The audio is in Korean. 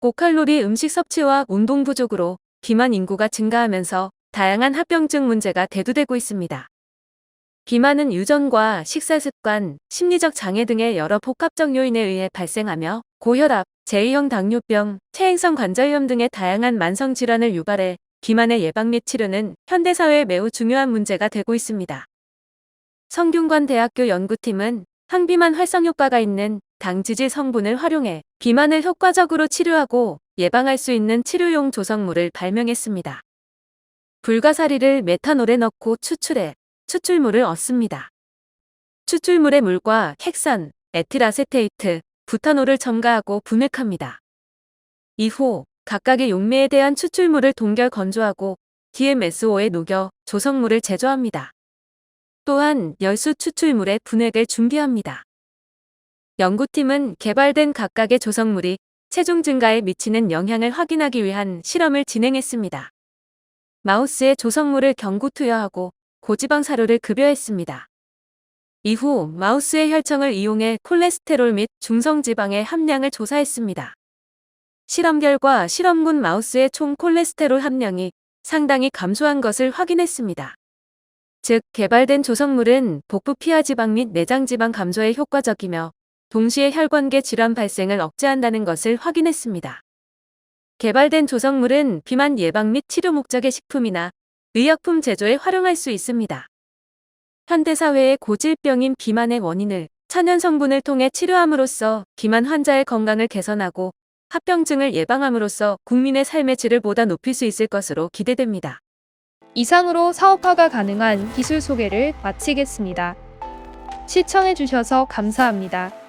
고칼로리 음식 섭취와 운동 부족으로 비만 인구가 증가하면서 다양한 합병증 문제가 대두되고 있습니다. 비만은 유전과 식사 습관, 심리적 장애 등의 여러 복합적 요인에 의해 발생하며 고혈압, 제2형 당뇨병, 퇴행성 관절염 등의 다양한 만성 질환을 유발해 비만의 예방 및 치료는 현대사회에 매우 중요한 문제가 되고 있습니다. 성균관 대학교 연구팀은 항비만 활성 효과가 있는 당지질 성분을 활용해 비만을 효과적으로 치료하고 예방할 수 있는 치료용 조성물을 발명했습니다. 불가사리를 메탄올에 넣고 추출해 추출물을 얻습니다. 추출물의 물과 핵산, 에틸아세테이트, 부탄올을 첨가하고 분해합니다. 이후 각각의 용매에 대한 추출물을 동결 건조하고 DMSO에 녹여 조성물을 제조합니다. 또한 열수 추출물의 분해를 준비합니다. 연구팀은 개발된 각각의 조성물이 체중 증가에 미치는 영향을 확인하기 위한 실험을 진행했습니다. 마우스에 조성물을 경구 투여하고 고지방 사료를 급여했습니다. 이후 마우스의 혈청을 이용해 콜레스테롤 및 중성지방의 함량을 조사했습니다. 실험 결과 실험군 마우스의 총 콜레스테롤 함량이 상당히 감소한 것을 확인했습니다. 즉, 개발된 조성물은 복부 피하 지방 및 내장 지방 감소에 효과적이며 동시에 혈관계 질환 발생을 억제한다는 것을 확인했습니다. 개발된 조성물은 비만 예방 및 치료 목적의 식품이나 의약품 제조에 활용할 수 있습니다. 현대사회의 고질병인 비만의 원인을 천연 성분을 통해 치료함으로써 비만 환자의 건강을 개선하고 합병증을 예방함으로써 국민의 삶의 질을 보다 높일 수 있을 것으로 기대됩니다. 이상으로 사업화가 가능한 기술 소개를 마치겠습니다. 시청해주셔서 감사합니다.